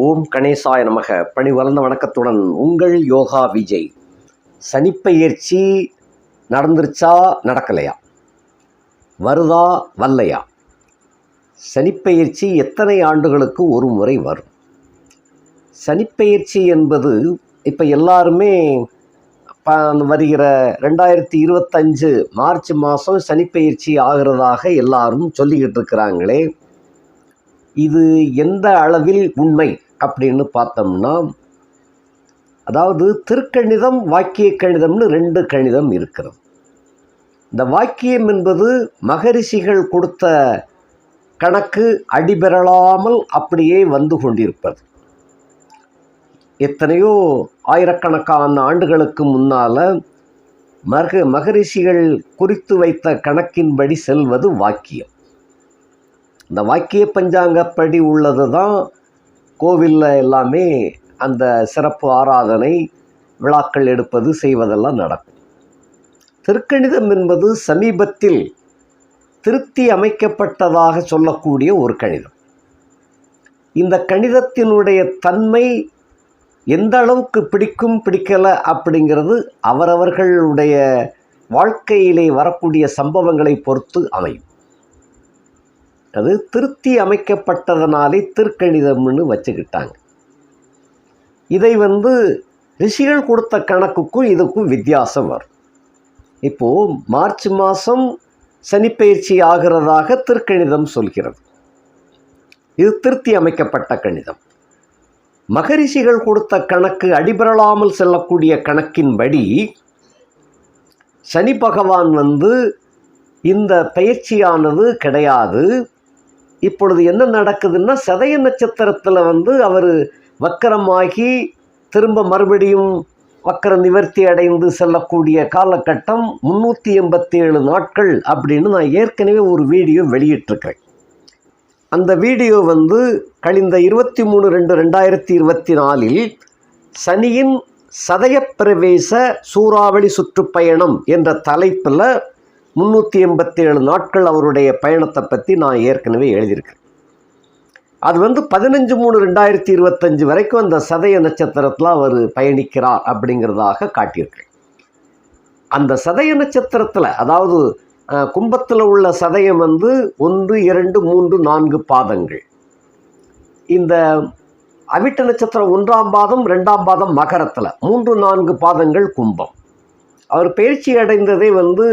ஓம் கணேசாய நமக. பணி வளர்ந்த வணக்கத்துடன் உங்கள் யோகா விஜய். சனிப்பெயர்ச்சி நடந்துருச்சா நடக்கலையா? வருதா வல்லையா சனிப்பயிற்சி எத்தனை ஆண்டுகளுக்கு ஒரு முறை வரும்? சனிப்பயிற்சி என்பது இப்போ எல்லாருமே ப- வருகிற ரெண்டாயிரத்தி இருபத்தஞ்சு மார்ச் மாதம் சனிப்பயிற்சி ஆகிறதாக எல்லாரும் சொல்லிக்கிட்டு இருக்கிறாங்களே. இது எந்த அளவில் உண்மை? அப்படின்னு பார்த்தோம்னா அதாவது திருக்கணிதம் வாக்கிய கணிதம்னு ரெண்டு கணிதம் இருக்கிறது. இந்த வாக்கியம் என்பது மகரிஷிகள் கொடுத்த கணக்கு அடிபெறலாமல் அப்படியே வந்து கொண்டிருப்பது. எத்தனையோ ஆயிரக்கணக்கான ஆண்டுகளுக்கு முன்னால் மக மகரிஷிகள் குறித்து வைத்த கணக்கின்படி செல்வது வாக்கியம். இந்த வாக்கிய பஞ்சாங்கப்படி உள்ளது தான் கோவிலில் எல்லாமே அந்த சிறப்பு ஆராதனை விழாக்கள் எடுப்பது செய்வதெல்லாம் நடக்கும். திருக்கணிதம் என்பது சமீபத்தில் திருத்தி அமைக்கப்பட்டதாக சொல்லக்கூடிய ஒரு கணிதம். இந்த கணிதத்தினுடைய தன்மை எந்த அளவுக்கு பிடிக்கும் பிடிக்கலை அப்படிங்கிறது அவரவர்களுடைய வாழ்க்கையிலே வரக்கூடிய சம்பவங்களை பொறுத்து அமையும். அது திருத்தி அமைக்கப்பட்டதனாலே திருக்கணிதம்னு வச்சுக்கிட்டாங்க. இதை வந்து ரிஷிகள் கொடுத்த கணக்குக்கும் இதுக்கும் வித்தியாசம் வரும். இப்போது மார்ச் மாதம் சனிப்பெயர்ச்சி ஆகிறதாக திருக்கணிதம் சொல்கிறது. இது திருத்தி அமைக்கப்பட்ட கணிதம். மகரிஷிகள் கொடுத்த கணக்கு அடிபெறலாமல் செல்லக்கூடிய கணக்கின்படி சனி பகவான் வந்து இந்த பயிற்சியானது கிடையாது. இப்பொழுது என்ன நடக்குதுன்னா சதய நட்சத்திரத்தில் வந்து அவர் வக்கரமாகி திரும்ப மறுபடியும் வக்கர நிவர்த்தி அடைந்து செல்லக்கூடிய காலகட்டம் முந்நூற்றி எண்பத்தி ஏழு நாட்கள் அப்படின்னு நான் ஏற்கனவே ஒரு வீடியோ வெளியிட்டிருக்கிறேன். அந்த வீடியோ வந்து கழிந்த இருபத்தி மூணு ரெண்டு ரெண்டாயிரத்தி இருபத்தி நாலில் சனியின் சதயப்பிரவேச சூறாவளி சுற்றுப்பயணம் என்ற தலைப்பில் முந்நூற்றி எண்பத்தி ஏழு நாட்கள் அவருடைய பயணத்தை பற்றி நான் ஏற்கனவே எழுதியிருக்கேன். அது வந்து பதினஞ்சு மூணு ரெண்டாயிரத்தி இருபத்தஞ்சு வரைக்கும் அந்த சதய நட்சத்திரத்தில் அவர் பயணிக்கிறார் அப்படிங்கிறதாக காட்டியிருக்கேன் அந்த சதய நட்சத்திரத்தில் அதாவது கும்பத்தில் உள்ள சதயம் வந்து ஒன்று இரண்டு மூன்று நான்கு பாதங்கள். இந்த அவிட்ட நட்சத்திரம் ஒன்றாம் பாதம் ரெண்டாம் பாதம் மகரத்தில் மூன்று நான்கு பாதங்கள் கும்பம். அவர் பயிற்சி அடைந்ததே வந்து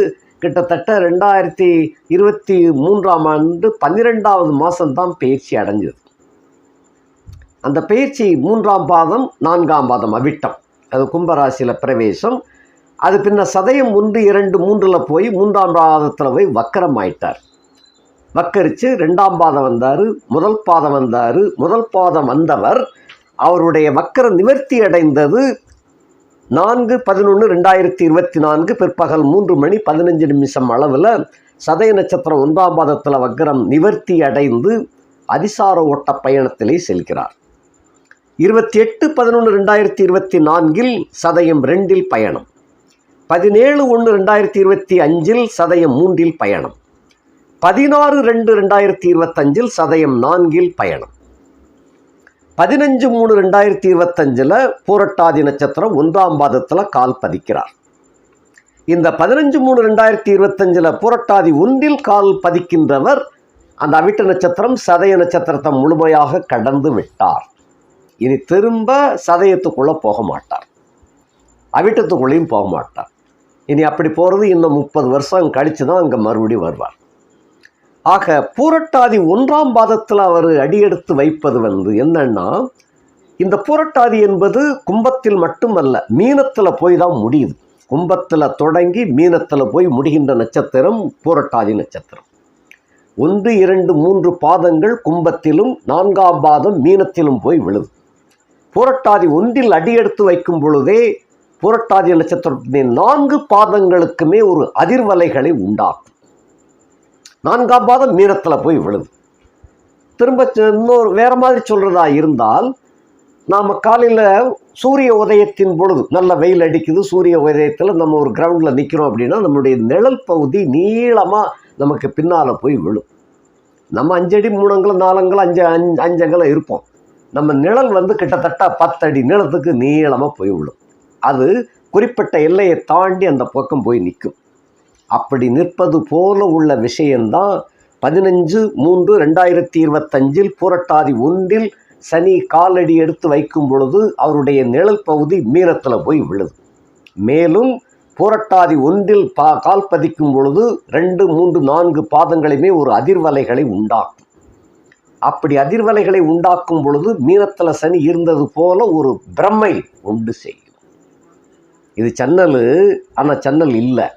கிட்டத்தட்ட ரெண்டாயிரத்தி இருபத்தி மூன்றாம் ஆண்டு பன்னிரெண்டாவது மாதம்தான் பயிற்சி அடைஞ்சது. அந்த பயிற்சி மூன்றாம் பாதம் நான்காம் பாதம் அவிட்டம். அது கும்பராசியில் பிரவேசம். அது பின்ன சதயம் ஒன்று இரண்டு மூன்றில் போய் மூன்றாம் பாதத்தில் போய் வக்கரம் ஆயிட்டார். வக்கரித்து ரெண்டாம் பாதம் வந்தார் முதல் பாதம் வந்தார். முதல் பாதம் வந்தவர் அவருடைய வக்கர நிவர்த்தி அடைந்தது நான்கு பதினொன்று ரெண்டாயிரத்தி இருபத்தி நான்கு பிற்பகல் மூன்று மணி பதினஞ்சு நிமிஷம் அளவில் சதய நட்சத்திரம் ஒன்றாம் பாதத்தில் வக்கரம் நிவர்த்தி அடைந்து அதிசார ஓட்ட பயணத்திலே செல்கிறார். இருபத்தி எட்டு பதினொன்று ரெண்டாயிரத்தி இருபத்தி நான்கில் சதயம் ரெண்டில் பயணம். பதினேழு ஒன்று ரெண்டாயிரத்தி இருபத்தி அஞ்சில் சதயம் மூன்றில் பயணம். பதினாறு ரெண்டு ரெண்டாயிரத்தி இருபத்தஞ்சில் சதயம் நான்கில் பயணம். பதினஞ்சு மூணு ரெண்டாயிரத்தி இருபத்தஞ்சில் பூரட்டாதி நட்சத்திரம் ஒன்றாம் பாதத்தில் கால் பதிக்கிறார். இந்த பதினஞ்சு மூணு ரெண்டாயிரத்தி இருபத்தஞ்சில் பூரட்டாதி ஒன்றில் கால் பதிக்கின்றவர் அந்த அவிட்ட நட்சத்திரம் சதய நட்சத்திரத்தை முழுமையாக கடந்து விட்டார். இனி திரும்ப சதயத்துக்குள்ளே போக மாட்டார். அவிட்டத்துக்குள்ளேயும் போக மாட்டார். இனி அப்படி போகிறது இன்னும் முப்பது வருஷம் கழித்து தான் அங்கே மறுபடியும் வருவார். ஆக பூரட்டாதி ஒன்றாம் பாதத்தில் அவர் அடியெடுத்து வைப்பது வந்து என்னன்னா இந்த பூரட்டாதி என்பது கும்பத்தில் மட்டுமல்ல மீனத்தில் போய் தான் முடியுது. கும்பத்தில் தொடங்கி மீனத்தில் போய் முடிகின்ற நட்சத்திரம் பூரட்டாதி நட்சத்திரம். ஒன்று இரண்டு மூன்று பாதங்கள் கும்பத்திலும் நான்காம் பாதம் மீனத்திலும் போய் விழுது. பூரட்டாதி ஒன்றில் அடியெடுத்து வைக்கும் பொழுதே புரட்டாதி நட்சத்திரத்தின் நான்கு பாதங்களுக்குமே ஒரு அதிர்வலைகளை உண்டாக்கும். நான்காம் பாதம் மீனத்தில் போய் விழுது. திரும்ப இன்னொரு வேறு மாதிரி சொல்கிறதா இருந்தால் நாம் காலையில் சூரிய உதயத்தின் பொழுது நல்ல வெயில் அடிக்குது சூரிய உதயத்தில் நம்ம ஒரு கிரவுண்டில் நிற்கிறோம் அப்படின்னா நம்மளுடைய நிழல் பகுதி நீளமாக நமக்கு பின்னால் போய் விழும். நம்ம அஞ்சடி மூணு நாலங்களும் அஞ்சு அஞ்சு அஞ்சங்களும் இருப்போம். நம்ம நிழல் வந்து கிட்டத்தட்ட பத்தடி நீளத்துக்கு நீளமாக போய் விழும். அது குறிப்பிட்ட எல்லையை தாண்டி அந்த பக்கம் போய் நிற்கும். அப்படி நிற்பது போல உள்ள விஷயம்தான் பதினஞ்சு மூன்று ரெண்டாயிரத்தி இருபத்தஞ்சில் புரட்டாதி ஒன்றில் சனி காலடி எடுத்து வைக்கும் பொழுது அவருடைய நிழல் பகுதி மீனத்தில் போய் விழுது. மேலும் புரட்டாதி ஒன்றில் பா கால் பதிக்கும் பொழுது ரெண்டு மூன்று நான்கு பாதங்களையுமே ஒரு அதிர்வலைகளை உண்டாக்கும். அப்படி அதிர்வலைகளை உண்டாக்கும் பொழுது மீனத்தில் சனி இருந்தது போல ஒரு பிரம்மை உண்டு செய்யும். இது சன்னல் ஆனால் சன்னல் இல்லை.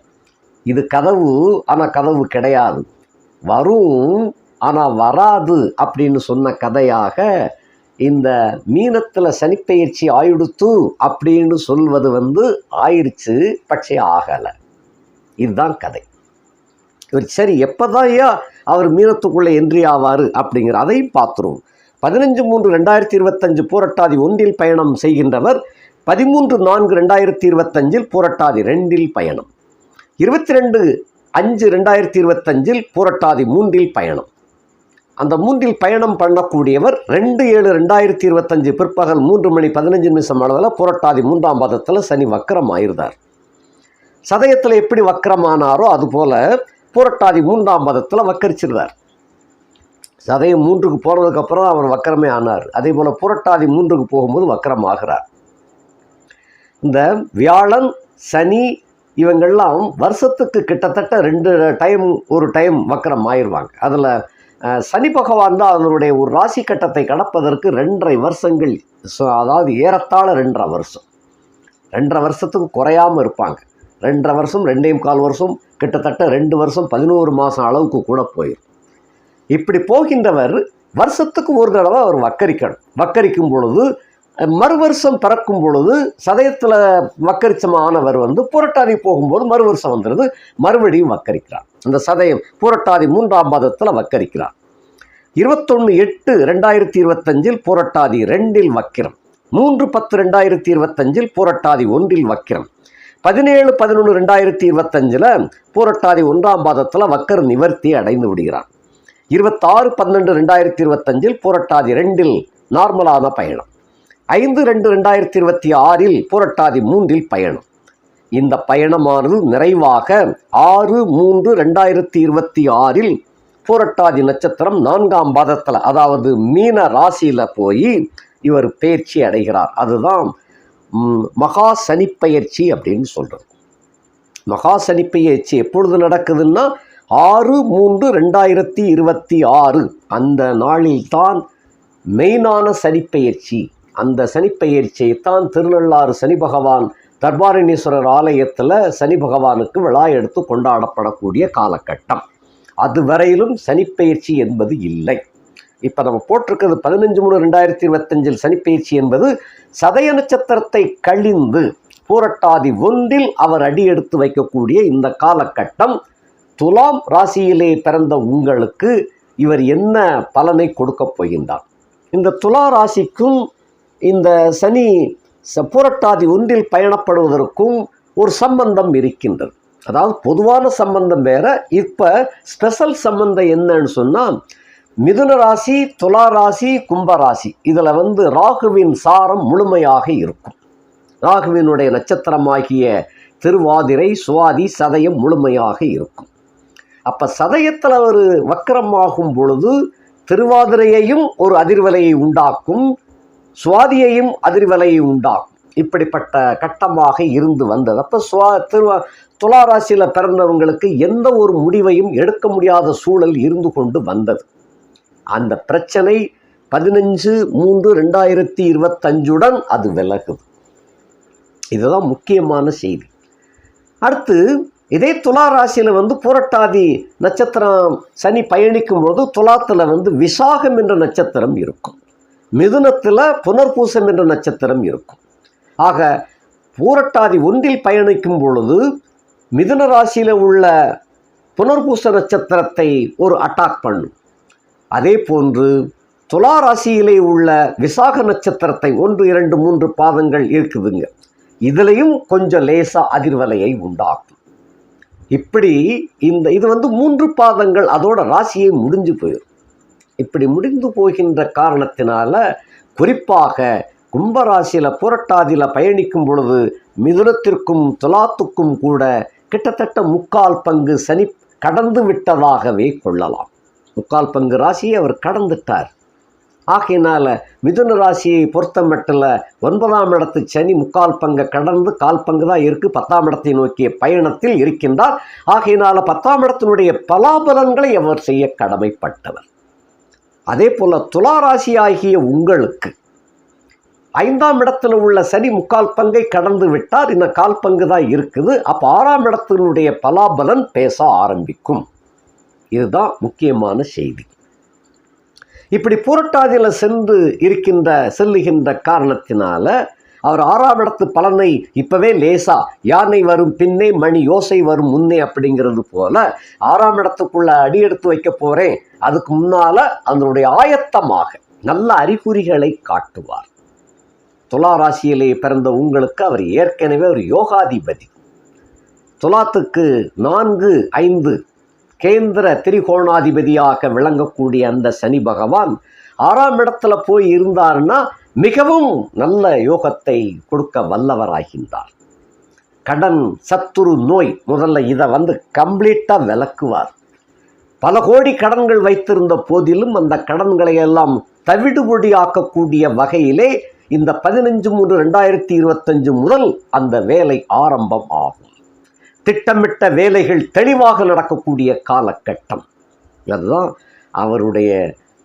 இது கதவு ஆனால் கதவு கிடையாது. வரும் ஆனால் வராது அப்படின்னு சொன்ன கதையாக இந்த மீனத்தில் சனிப்பெயர்ச்சி ஆயிடுத்து அப்படின்னு சொல்வது வந்து ஆயிடுச்சு பட்சே ஆகலை. இதுதான் கதை. இவர் சரி எப்போதான் ஏன் அவர் மீனத்துக்குள்ளே என்றி ஆவார் அப்படிங்கிற அதையும் பார்த்துருவோம். பதினஞ்சு மூன்று ரெண்டாயிரத்தி இருபத்தஞ்சு போராட்டாதி ஒன்றில் பயணம் செய்கின்றவர் பதிமூன்று நான்கு ரெண்டாயிரத்தி இருபத்தஞ்சில் போராட்டாதி ரெண்டில் பயணம். இருபத்தி ரெண்டு அஞ்சு ரெண்டாயிரத்தி இருபத்தஞ்சில் புரட்டாதி மூன்றில் பயணம். அந்த மூன்றில் பயணம் பண்ணக்கூடியவர் ரெண்டு ஏழு ரெண்டாயிரத்தி இருபத்தஞ்சு பிற்பகல் மூன்று மணி பதினஞ்சு நிமிஷம் அளவில் புரட்டாதி மூன்றாம் பாதத்தில் சனி வக்கரம் ஆயிருந்தார். சதயத்தில் எப்படி வக்கரமானாரோ அதுபோல புரட்டாதி மூன்றாம் பாதத்தில் வக்கரிச்சிருந்தார். சதயம் மூன்றுக்கு போனதுக்கப்புறம் அவர் வக்கரமே ஆனார். அதே போல் புரட்டாதி மூன்றுக்கு போகும்போது வக்கரம் ஆகிறார். இந்த வியாழன் சனி இவங்கள்லாம் வருஷத்துக்கு கிட்டத்தட்ட ரெண்டு டைம் ஒரு டைம் வக்கரம் ஆயிடுவாங்க. அதில் சனி பகவான் தான் அதனுடைய ஒரு ராசி கட்டத்தை கடப்பதற்கு ரெண்டரை வருஷங்கள் ஸோ அதாவது ஏறத்தாழ ரெண்டரை வருஷம். ரெண்டரை வருஷத்துக்கு குறையாமல் இருப்பாங்க. ரெண்டரை வருஷம் ரெண்டையும் கால் வருஷம் கிட்டத்தட்ட ரெண்டு வருஷம் பதினோரு மாதம் அளவுக்கு கூட போயிடும் இப்படி போகின்றவர் வருஷத்துக்கு ஒரு தடவை அவர் வக்கரிக்கணும். வக்கரிக்கும் பொழுது மறு வருஷம் பிறக்கும் பொழுது சதயத்தில் வக்கரிச்சமானவர் வந்து புரட்டாதி போகும்போது மறு வருஷம் வந்துடுது. மறுபடியும் வக்கரிக்கிறார். அந்த சதயம் புரட்டாதி மூன்றாம் பாதத்தில் வக்கரிக்கிறார். இருபத்தொன்று எட்டு ரெண்டாயிரத்தி இருபத்தஞ்சில் புரட்டாதி ரெண்டில் வக்கிரம். மூன்று பத்து ரெண்டாயிரத்தி இருபத்தஞ்சில் புரட்டாதி ஒன்றில் வக்கிரம். பதினேழு பதினொன்று ரெண்டாயிரத்தி இருபத்தஞ்சில் பூரட்டாதி ஒன்றாம் பாதத்தில் வக்கர் நிவர்த்தி அடைந்து விடுகிறான் இருபத்தாறு பன்னெண்டு ரெண்டாயிரத்தி இருபத்தஞ்சில் பூரட்டாதி ரெண்டில் நார்மலான பயணம். ஐந்து ரெண்டு ரெண்டாயிரத்தி இருபத்தி ஆறில் புரட்டாதி மூன்றில் பயணம். இந்த பயணமானது நிறைவாக ஆறு மூன்று ரெண்டாயிரத்தி இருபத்தி ஆறில் புரட்டாதி நட்சத்திரம் நான்காம் பாதத்தில் அதாவது மீன ராசியில் போய் இவர் பயிற்சி அடைகிறார். அதுதான் மகா சனிப்பயிற்சி அப்படின்னு சொல்கிறது மகா சனிப்பயிற்சி எப்பொழுது நடக்குதுன்னா ஆறு மூன்று ரெண்டாயிரத்தி இருபத்தி ஆறு. அந்த நாளில்தான் மெயினான சனிப்பெயர்ச்சி அந்த சனிப்பெயர்ச்சியை தான் திருநள்ளாறு சனி பகவான் தர்பாரணீஸ்வரர் ஆலயத்தில் சனி பகவானுக்கு விழா எடுத்து கொண்டாடப்படக்கூடிய காலகட்டம். அதுவரையிலும் சனிப்பெயர்ச்சி என்பது இல்லை. இப்போ நம்ம போட்டிருக்கிறது பதினஞ்சு மூணு ரெண்டாயிரத்தி இருபத்தஞ்சில் சனிப்பெயர்ச்சி என்பது சதய நட்சத்திரத்தை கழிந்து பூரட்டாதி ஒன்றில் அவர் அடி எடுத்து வைக்கக்கூடிய இந்த காலகட்டம். துலாம் ராசியிலே பிறந்த உங்களுக்கு இவர் என்ன பலனை கொடுக்கப் போகின்றார்? இந்த துலா ராசிக்கும் இந்த சனி ச- புரட்டாதி ஒன்றில் பயணப்படுவதற்கும் ஒரு சம்பந்தம் இருக்கின்றது. அதாவது பொதுவான சம்பந்தம் வேற. இப்போ ஸ்பெஷல் சம்பந்தம் என்னன்னு சொன்னால் மிதுன ராசி துலா ராசி கும்ப ராசி. இதில் வந்து ராகுவின் சாரம் முழுமையாக இருக்கும். ராகுவினுடைய நட்சத்திரமாகிய திருவாதிரை சுவாதி சதயம் முழுமையாக இருக்கும். அப்போ சதயத்தில் ஒரு வக்கரமாகும் பொழுது திருவாதிரையையும் ஒரு அதிர்வலையை உண்டாக்கும். சுவாதியையும் அதிர்வலையும் உண்டாகும் இப்படிப்பட்ட கட்டமாக இருந்து வந்தது. அப்போ சுவா திருவா துளாராசியில் பிறந்தவங்களுக்கு எந்த ஒரு முடிவையும் எடுக்க முடியாத சூழல் இருந்து கொண்டு வந்தது. அந்த பிரச்சனை பதினஞ்சு மூன்று ரெண்டாயிரத்தி இருபத்தஞ்சுடன் அது விலகுது. இதுதான் முக்கியமான செய்தி. அடுத்து இதே துலா ராசியில் வந்து புரட்டாதி நட்சத்திரம் சனி பயணிக்கும் போது துலாத்தில் வந்து விசாகம் என்ற நட்சத்திரம் இருக்கும். மிதுனத்தில் புனர்பூசம் என்ற நட்சத்திரம் இருக்கும். ஆக பூரட்டாதி ஒன்றில் பயணிக்கும் பொழுது மிதுன ராசியில் உள்ள புனர்பூச நட்சத்திரத்தை ஒரு அட்டாக் பண்ணும். அதே போன்று துலா ராசியிலே உள்ள விசாக நட்சத்திரத்தை ஒன்று இரண்டு மூன்று பாதங்கள் இருக்குதுங்க. இதுலேயும் கொஞ்சம் லேசாக அதிர்வலையை உண்டாக்கும். இப்படி இந்த இது வந்து மூன்று பாதங்கள் அதோட ராசியை முடிஞ்சு போயிடும் இப்படி முடிந்து போகின்ற காரணத்தினால குறிப்பாக கும்பராசியில் புரட்டாதியில் பயணிக்கும் பொழுது மிதுனத்திற்கும் துலாத்துக்கும் கூட கிட்டத்தட்ட முக்கால் பங்கு சனி கடந்து விட்டதாகவே கொள்ளலாம். முக்கால் பங்கு ராசியை அவர் கடந்துட்டார். ஆகையினால் மிதுன ராசியை பொறுத்த மட்டில் ஒன்பதாம் இடத்து சனி முக்கால் பங்கை கடந்து கால் பங்கு தான் இருக்குது பத்தாம் இடத்தை நோக்கிய பயணத்தில் இருக்கின்றார். ஆகையினால் பத்தாம் இடத்தினுடைய பலாபலன்களை அவர் செய்ய கடமைப்பட்டவர். அதே போல் துலா ராசி ஆகிய உங்களுக்கு ஐந்தாம் இடத்தில் உள்ள சனி முக்கால் பங்கை கடந்து விட்டார். இந்த கால் பங்கு தான் இருக்குது. அப்போ ஆறாம் இடத்தினுடைய பலாபலன் பேச ஆரம்பிக்கும். இதுதான் முக்கியமான செய்தி. இப்படி புரட்டாதியில் சென்று இருக்கின்ற செல்லுகின்ற காரணத்தினால அவர் ஆறாம் இடத்து பலனை இப்பவே லேசா யானை வரும் பின்னே மணி யோசை வரும் முன்னே அப்படிங்கிறது போல ஆறாம் இடத்துக்குள்ள அடி எடுத்து வைக்க போறேன். அதுக்கு முன்னால அதனுடைய ஆயத்தமாக நல்ல அறிகுறிகளை காட்டுவார். துலா ராசியிலே பிறந்த உங்களுக்கு அவர் ஏற்கனவே ஒரு யோகாதிபதி. துலாத்துக்கு நான்கு ஐந்து கேந்திர திரிகோணாதிபதியாக விளங்கக்கூடிய அந்த சனி பகவான் ஆறாம் இடத்துல போய் இருந்தாருன்னா மிகவும் நல்ல யோகத்தை கொடுக்க வல்லவராகின்றார். கடன் சத்துரு நோய் முதல்ல இதை வந்து கம்ப்ளீட்டாக விளக்குவார். பல கோடி கடன்கள் வைத்திருந்த போதிலும் அந்த கடன்களை எல்லாம் தவிடுபொடியாக்கக்கூடிய வகையிலே இந்த பதினஞ்சு மூன்று ரெண்டாயிரத்தி இருபத்தஞ்சு முதல் அந்த வேலை ஆரம்பம் ஆகும். திட்டமிட்ட வேலைகள் தெளிவாக நடக்கக்கூடிய காலகட்டம். அதுதான் அவருடைய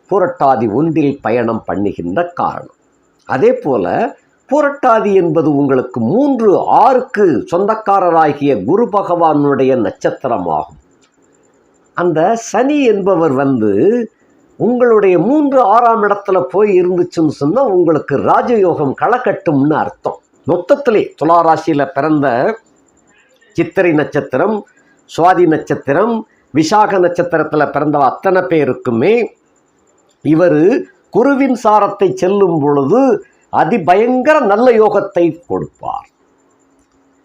புரட்டாதி ஒன்றில் பயணம் பண்ணுகின்ற காரணம். அதே போல புரட்டாதி என்பது உங்களுக்கு மூன்று ஆறுக்கு சொந்தக்காரராகிய குரு பகவானுடைய நட்சத்திரமாகும். அந்த சனி என்பவர் வந்து உங்களுடைய மூன்று ஆறாம் இடத்துல போய் இருந்துச்சுன்னு சொன்னால் உங்களுக்கு ராஜயோகம் களக்கட்டும்னு அர்த்தம். மொத்தத்திலே துளாராசியில் பிறந்த சித்திரை நட்சத்திரம் சுவாதி நட்சத்திரம் விசாக நட்சத்திரத்தில் பிறந்த அத்தனை பேருக்குமே இவர் குருவின் சாரத்தை செல்லும் பொழுது அதிபயங்கர நல்ல யோகத்தை கொடுப்பார்.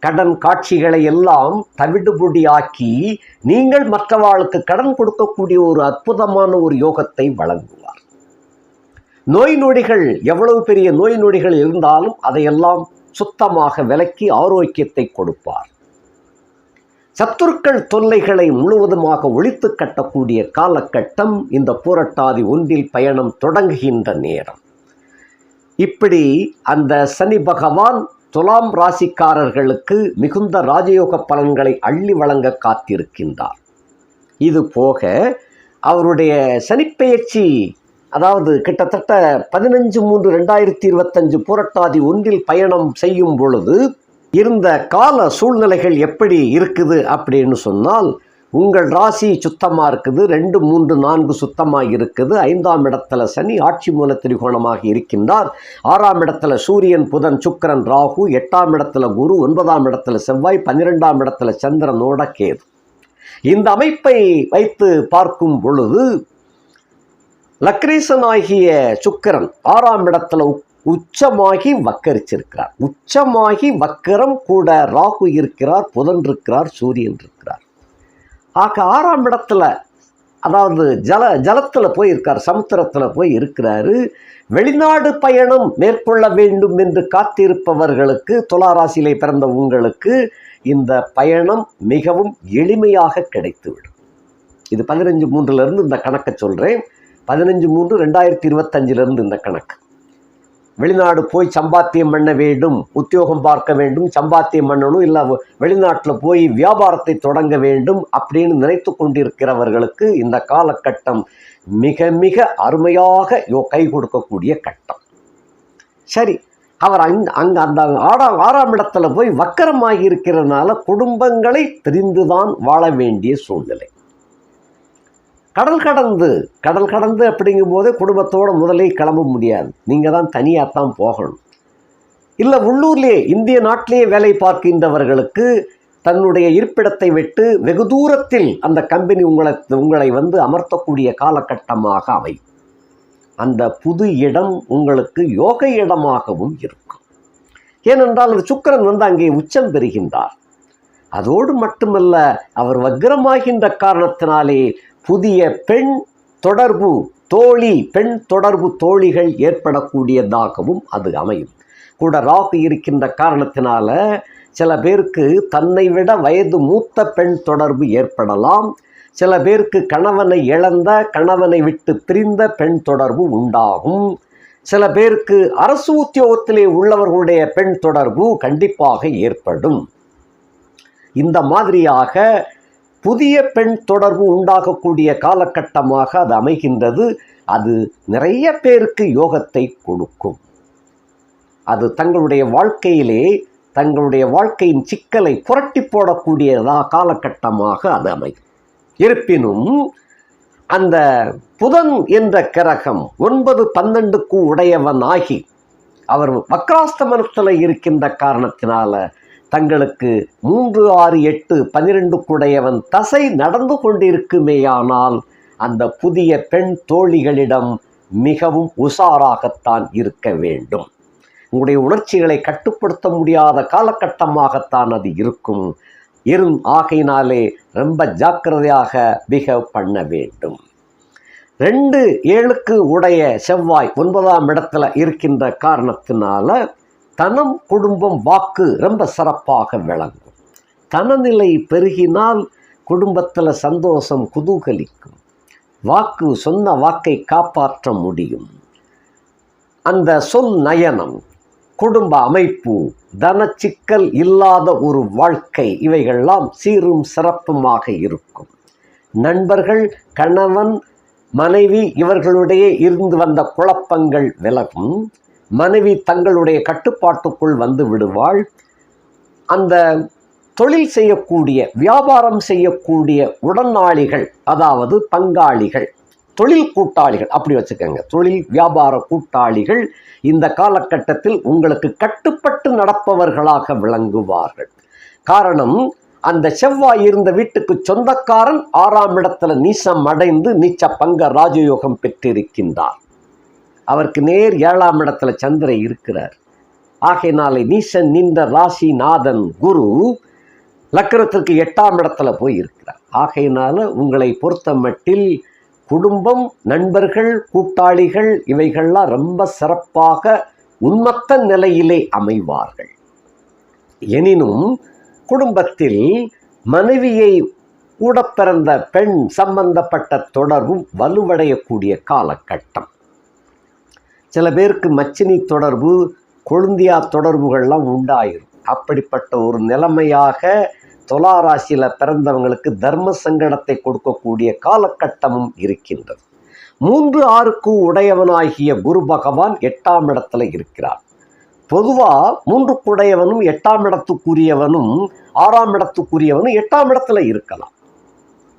கடன் காட்சிகளை எல்லாம் தவிடுபொடியாக்கி நீங்கள் மற்றவாளுக்கு கடன் கொடுக்கக்கூடிய ஒரு அற்புதமான ஒரு யோகத்தை வழங்குவார். நோய் நொடிகள் எவ்வளவு பெரிய நோய் நொடிகள் இருந்தாலும் அதையெல்லாம் சுத்தமாக விலக்கி ஆரோக்கியத்தை கொடுப்பார். சத்துருக்கள் தொல்லைகளை முழுவதுமாக ஒழித்து கட்டக்கூடிய காலகட்டம் இந்த பூரட்டாதி ஒன்றில் பயணம் தொடங்குகின்ற நேரம். இப்படி அந்த சனி பகவான் துலாம் ராசிக்காரர்களுக்கு மிகுந்த ராஜயோக பலன்களை அள்ளி வழங்க காத்திருக்கின்றார். இது போக அவருடைய சனிப்பெயர்ச்சி அதாவது கிட்டத்தட்ட பதினஞ்சு மூன்று ரெண்டாயிரத்தி இருபத்தஞ்சு புரட்டாதி ஒன்றில் பயணம் செய்யும் பொழுது இருந்த கால சூழ்நிலைகள் எப்படி இருக்குது அப்படின்னு சொன்னால் உங்கள் ராசி சுத்தமாக இருக்குது ரெண்டு மூன்று நான்கு சுத்தமாக இருக்குது. ஐந்தாம் இடத்துல சனி ஆட்சி மூல திரிகோணமாக இருக்கின்றார். ஆறாம் இடத்துல சூரியன் புதன் சுக்கிரன் ராகு. எட்டாம் இடத்துல குரு ஒன்பதாம் இடத்துல செவ்வாய் பன்னிரெண்டாம் இடத்துல சந்திரனோட கேது. இந்த அமைப்பை வைத்து பார்க்கும் பொழுது லக்ரீசனாகிய சுக்கிரன் ஆறாம் இடத்துல உச்சமாகி வக்கரிச்சிருக்கிறார். உச்சமாகி வக்கரம் கூட ராகு இருக்கிறார் புதன் இருக்கிறார் சூரியன் இருக்கிறார். ஆக ஆறாம் இடத்துல அதாவது ஜல ஜலத்தில் போய் இருக்கார் சமுத்திரத்தில் போய் இருக்கிறாரு. வெளிநாடு பயணம் மேற்கொள்ள வேண்டும் என்று காத்திருப்பவர்களுக்கு துளாராசியிலே பிறந்த உங்களுக்கு இந்த பயணம் மிகவும் எளிமையாக கிடைத்துவிடும். இது பதினஞ்சு மூன்றுலேருந்து இந்த கணக்கை சொல்கிறேன் பதினஞ்சு மூன்று ரெண்டாயிரத்தி இருபத்தஞ்சிலேருந்து இந்த கணக்கு. வெளிநாடு போய் சம்பாத்தியம் பண்ண வேண்டும் உத்தியோகம் பார்க்க வேண்டும் சம்பாத்தியம் பண்ணணும் இல்லை வெளிநாட்டில் போய் வியாபாரத்தை தொடங்க வேண்டும் அப்படின்னு நினைத்து கொண்டிருக்கிறவர்களுக்கு இந்த காலகட்டம் மிக மிக அருமையாக யோ கை கொடுக்கக்கூடிய கட்டம். சரி அவர் அங் அங்கே அந்த ஆறாம் ஆறாம் இடத்துல போய் வக்கரமாகி இருக்கிறதுனால குடும்பங்களை தெரிந்துதான் வாழ வேண்டிய சூழ்நிலை. கடல் கடந்து கடல் கடந்து அப்படிங்கும் போதே குடும்பத்தோட முதலே கிளம்ப முடியாது. நீங்கள் தான் தனியாக தான் போகணும். இல்லை உள்ளூர்லேயே இந்திய நாட்டிலேயே வேலை பார்க்கின்றவர்களுக்கு தன்னுடைய இருப்பிடத்தை விட்டு வெகு தூரத்தில் அந்த கம்பெனி உங்களை உங்களை வந்து அமர்த்தக்கூடிய காலகட்டமாக அமையும். அந்த புது இடம் உங்களுக்கு யோக இடமாகவும் இருக்கும். ஏனென்றால் அந்த சுக்கிரன் வந்து அங்கே உச்சம் பெறுகின்றார். அதோடு மட்டுமல்ல அவர் வக்ரமாகின்ற காரணத்தினாலே புதிய பெண் தொடர்பு தோழி பெண் தொடர்பு தோழிகள் ஏற்படக்கூடியதாகவும் அது அமையும். கூட ராகு இருக்கின்ற காரணத்தினால சில பேருக்கு தன்னை விட வயது மூத்த பெண் தொடர்பு ஏற்படலாம். சில பேருக்கு கணவனை இழந்த கணவனை விட்டு பிரிந்த பெண் தொடர்பு உண்டாகும். சில பேருக்கு அரசு உத்தியோகத்திலே உள்ளவர்களுடைய பெண் தொடர்பு கண்டிப்பாக ஏற்படும். இந்த மாதிரியாக புதிய பெண் தொடர்பு உண்டாகக்கூடிய காலகட்டமாக அது அமைகின்றது. அது நிறைய பேருக்கு யோகத்தை கொடுக்கும். அது தங்களுடைய வாழ்க்கையிலே தங்களுடைய வாழ்க்கையின் சிக்கலை புரட்டி போடக்கூடியதா காலகட்டமாக அது அமையும். இருப்பினும் அந்த புதன் என்ற கிரகம் ஒன்பது பன்னெண்டுக்கு உடையவன் ஆகி அவர் வக்ராஸ்தமனத்தில் இருக்கின்ற காரணத்தினால தங்களுக்கு மூன்று ஆறு எட்டு பனிரெண்டுக்குடையவன் தசை நடந்து கொண்டிருக்குமேயானால் அந்த புதிய பெண் தோழிகளிடம் மிகவும் உஷாராகத்தான் இருக்க வேண்டும். உங்களுடைய உணர்ச்சிகளை கட்டுப்படுத்த முடியாத காலகட்டமாகத்தான் அது இருக்கும். இரும் ஆகையினாலே ரொம்ப ஜாக்கிரதையாக பிஹேவ் பண்ண வேண்டும். ரெண்டு ஏழுக்கு உடைய செவ்வாய் ஒன்பதாம் இடத்துல இருக்கின்ற காரணத்தினால தனம் குடும்பம் வாக்கு ரொம்ப சிறப்பாக விளங்கும். தனநிலை பெருகினால் குடும்பத்தில் சந்தோஷம் குதூகலிக்கும். வாக்கு சொன்ன வாக்கை காப்பாற்ற முடியும். அந்த சொல் நயனம் குடும்ப அமைப்பு தனச்சிக்கல் இல்லாத ஒரு வாழ்க்கை இவைகள்லாம் சீரும் சிறப்புமாக இருக்கும். நண்பர்கள் கணவன் மனைவி இவர்களுடைய இருந்து வந்த குழப்பங்கள் விலகும். மனைவி தங்களுடைய கட்டுப்பாட்டுக்குள் வந்து விடுவாள். அந்த தொழில் செய்யக்கூடிய வியாபாரம் செய்யக்கூடிய உடனாளிகள் அதாவது பங்காளிகள் தொழில் கூட்டாளிகள் அப்படி வச்சுக்கோங்க. தொழில் வியாபார கூட்டாளிகள் இந்த காலகட்டத்தில் உங்களுக்கு கட்டுப்பட்டு நடப்பவர்களாக விளங்குவார்கள். காரணம் அந்த செவ்வாய் இருந்த வீட்டுக்கு சொந்தக்காரன் ஆறாம் இடத்துல நீசம் அடைந்து நீச்ச பங்க ராஜயோகம் பெற்றிருக்கின்றார். அவருக்கு நேர் ஏழாம் இடத்துல சந்திர இருக்கிறார். ஆகையினாலே நீசன் நின்ற ராசிநாதன் குரு லக்கரத்திற்கு எட்டாம் இடத்துல போய் இருக்கிறார் ஆகையினால உங்களை பொறுத்த மட்டில் குடும்பம் நண்பர்கள் கூட்டாளிகள் இவைகள்லாம் ரொம்ப சிறப்பாக உண்மத்த நிலையிலே அமைவார்கள். எனினும் குடும்பத்தில் மனைவியை கூட பிறந்த பெண் சம்பந்தப்பட்ட தொடர்பும் வலுவடையக்கூடிய காலகட்டம். சில பேருக்கு மச்சினி தொடர்பு கொழுந்தியா தொடர்புகள்லாம் உண்டாயிரும். அப்படிப்பட்ட ஒரு நிலைமையாக துளாராசியில் பிறந்தவங்களுக்கு தர்ம சங்கடத்தை கொடுக்கக்கூடிய காலகட்டமும் இருக்கின்றது. மூன்று ஆறுக்கு உடையவனாகிய குரு பகவான் எட்டாம் இடத்துல இருக்கிறார். பொதுவாக மூன்றுக்குடையவனும் எட்டாம் இடத்துக்குரியவனும் ஆறாம் இடத்துக்குரியவனும் எட்டாம் இடத்துல இருக்கலாம்.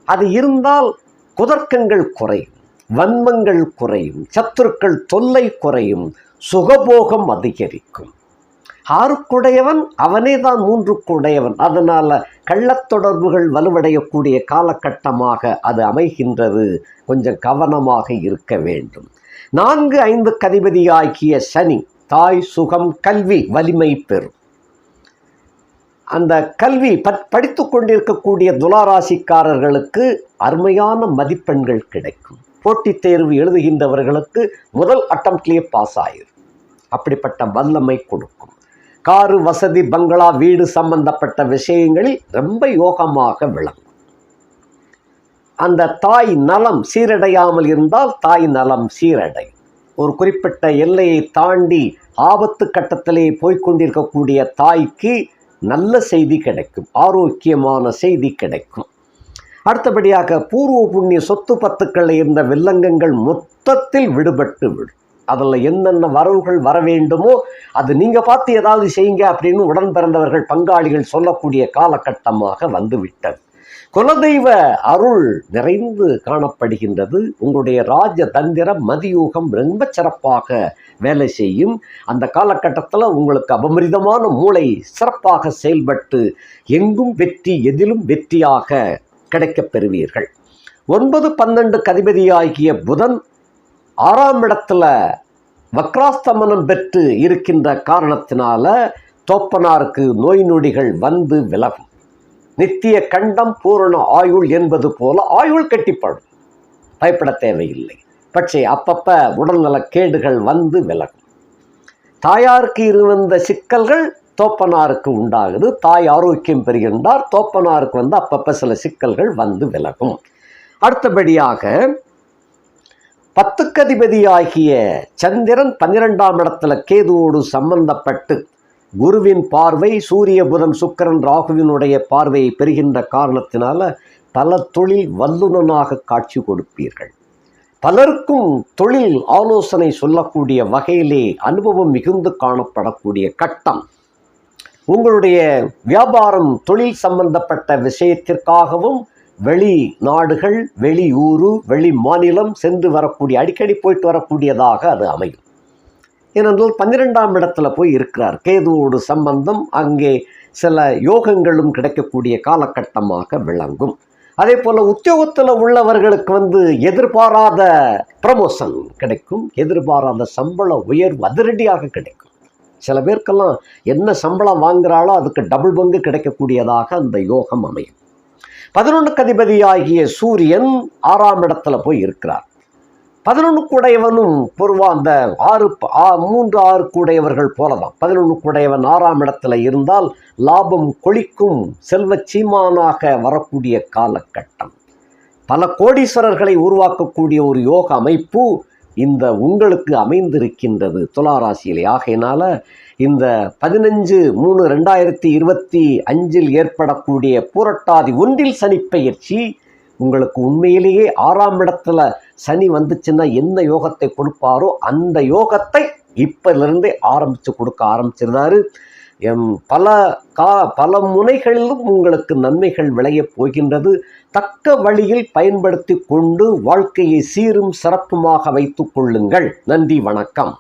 அது இருந்தால் குதர்க்கங்கள் குறையும். வன்மங்கள் குறையும் சத்துருக்கள் தொல்லை குறையும் சுகபோகம் அதிகரிக்கும். ஆறுக்குடையவன் அவனே தான் மூன்றுக்குடையவன். அதனால் கள்ளத்தொடர்புகள் வலுவடையக்கூடிய காலகட்டமாக அது அமைகின்றது. கொஞ்சம் கவனமாக இருக்க வேண்டும். நான்கு ஐந்து கதிபதியாகிய சனி தாய் சுகம் கல்வி வலிமை பெறும். அந்த கல்வி படித்து கொண்டிருக்கக்கூடிய துளாராசிக்காரர்களுக்கு அருமையான மதிப்பெண்கள் கிடைக்கும். போட்டித் தேர்வு எழுதுகின்றவர்களுக்கு முதல் அட்டம்ப்ட்லேயே பாஸ் ஆயிரும். அப்படிப்பட்ட வல்லமை கொடுக்கும். காரு வசதி பங்களா வீடு சம்பந்தப்பட்ட விஷயங்களில் ரொம்ப யோகமாக விளங்கும். அந்த தாய் நலம் சீரடையாமல் இருந்தால் தாய் நலம் சீரடை ஒரு குறிப்பிட்ட எல்லையை தாண்டி ஆபத்து கட்டத்திலே போய்கொண்டிருக்கக்கூடிய தாய்க்கு நல்ல செய்தி கிடைக்கும். ஆரோக்கியமான செய்தி கிடைக்கும். அடுத்தபடியாக பூர்வ புண்ணிய சொத்து பத்துக்களில் இருந்த வில்லங்கங்கள் மொத்தத்தில் விடுபட்டு விடும். அதில் என்னென்ன வரவுகள் வர வேண்டுமோ அது நீங்கள் பார்த்து ஏதாவது செய்யுங்க அப்படின்னு உடன் பிறந்தவர்கள் பங்காளிகள் சொல்லக்கூடிய காலகட்டமாக வந்துவிட்டது. குலதெய்வ அருள் நிறைந்து காணப்படுகின்றது. உங்களுடைய ராஜ தந்திர மதியூகம் ரொம்ப சிறப்பாக வேலை செய்யும். அந்த காலகட்டத்தில் உங்களுக்கு அபமரிதமான மூளை சிறப்பாக செயல்பட்டு எங்கும் வெற்றி எதிலும் வெற்றியாக கிடைக்கப் பெறுவீர்கள். ஒன்பது பன்னெண்டு கதிபதியாகிய புதன் ஆறாம் இடத்துல வக்ராஸ்தமனம் பெற்று இருக்கின்ற காரணத்தினால தோப்பனாருக்கு நோய் நொடிகள் வந்து விலகும். நித்திய கண்டம் பூரண ஆயுள் என்பது போல ஆயுள் கட்டிப்படும். பயப்பட தேவையில்லை. பட்சே அப்பப்ப உடல்நலக் கேடுகள் வந்து விலகும். தாயாருக்கு இருந்த சிக்கல்கள் தோப்பனாருக்கு உண்டாகுது. தாய் ஆரோக்கியம் பெறுகின்றார். தோப்பனாருக்கு வந்து அப்பப்போ சில சிக்கல்கள் வந்து விலகும். அடுத்தபடியாக பத்துக்கதிபதியாகிய சந்திரன் பன்னிரெண்டாம் இடத்துல கேதுவோடு சம்பந்தப்பட்டு குருவின் பார்வை சூரிய புதன் சுக்கரன் ராகுவினுடைய பார்வையை பெறுகின்ற காரணத்தினால பல தொழில் வல்லுனனாக காட்சி கொடுப்பீர்கள். பலருக்கும் தொழில் ஆலோசனை சொல்லக்கூடிய வகையிலே அனுபவம் மிகுந்து காணப்படக்கூடிய கட்டம். உங்களுடைய வியாபாரம் தொழில் சம்பந்தப்பட்ட விஷயத்திற்காகவும் வெளி நாடுகள் வெளி ஊரு வெளி மாநிலம் சென்று வரக்கூடிய அடிக்கடி போயிட்டு வரக்கூடியதாக அது அமையும். ஏனென்றால் பன்னிரெண்டாம் இடத்துல போய் இருக்கிறார். கேதுவோடு சம்பந்தம் அங்கே சில யோகங்களும் கிடைக்கக்கூடிய காலகட்டமாக விளங்கும். அதே போல் உத்தியோகத்தில் உள்ளவர்களுக்கு வந்து எதிர்பாராத ப்ரமோஷன் கிடைக்கும். எதிர்பாராத சம்பள உயர்வு அதிரடியாக கிடைக்கும். சில பேருக்கெல்லாம் என்ன சம்பளம் வாங்குறாளோ அதுக்கு டபுள் பங்கு கிடைக்கக்கூடியதாக அந்த யோகம் அமையும். பதினொன்றுக்கு அதிபதியாகிய சூரியன் ஆறாம் இடத்துல போய் இருக்கிறார். பதினொன்று கூடையவனும் பொதுவாக அந்த ஆறு ஆ- மூன்று ஆறு கூடையவர்கள் போலதான். பதினொன்று கூடையவன் ஆறாம் இடத்துல இருந்தால் லாபம் கொளிக்கும் செல்வச் சீமானாக வரக்கூடிய காலகட்டம். பல கோடீஸ்வரர்களை உருவாக்கக்கூடிய ஒரு யோக அமைப்பு இந்த உங்களுக்கு அமைந்திருக்கின்றது துளாராசியிலே. ஆகையினால இந்த பதினஞ்சு மூணு ரெண்டாயிரத்தி இருபத்தி அஞ்சில் ஏற்படக்கூடிய பூரட்டாதி ஒன்றில் சனிப்பெயர்ச்சி உங்களுக்கு உண்மையிலேயே ஆறாம் இடத்துல சனி வந்துச்சுன்னா என்ன யோகத்தை கொடுப்பாரோ அந்த யோகத்தை இப்போலேருந்தே ஆரம்பித்து கொடுக்க ஆரம்பிச்சிருந்தாரு. எம் பல கா பல முனைகளிலும் உங்களுக்கு நன்மைகள் விளையப் போகின்றது. தக்க வழியில் பயன்படுத்தி கொண்டு வாழ்க்கையை சீரும் சிறப்புமாக வைத்துக் கொள்ளுங்கள். நன்றி வணக்கம்.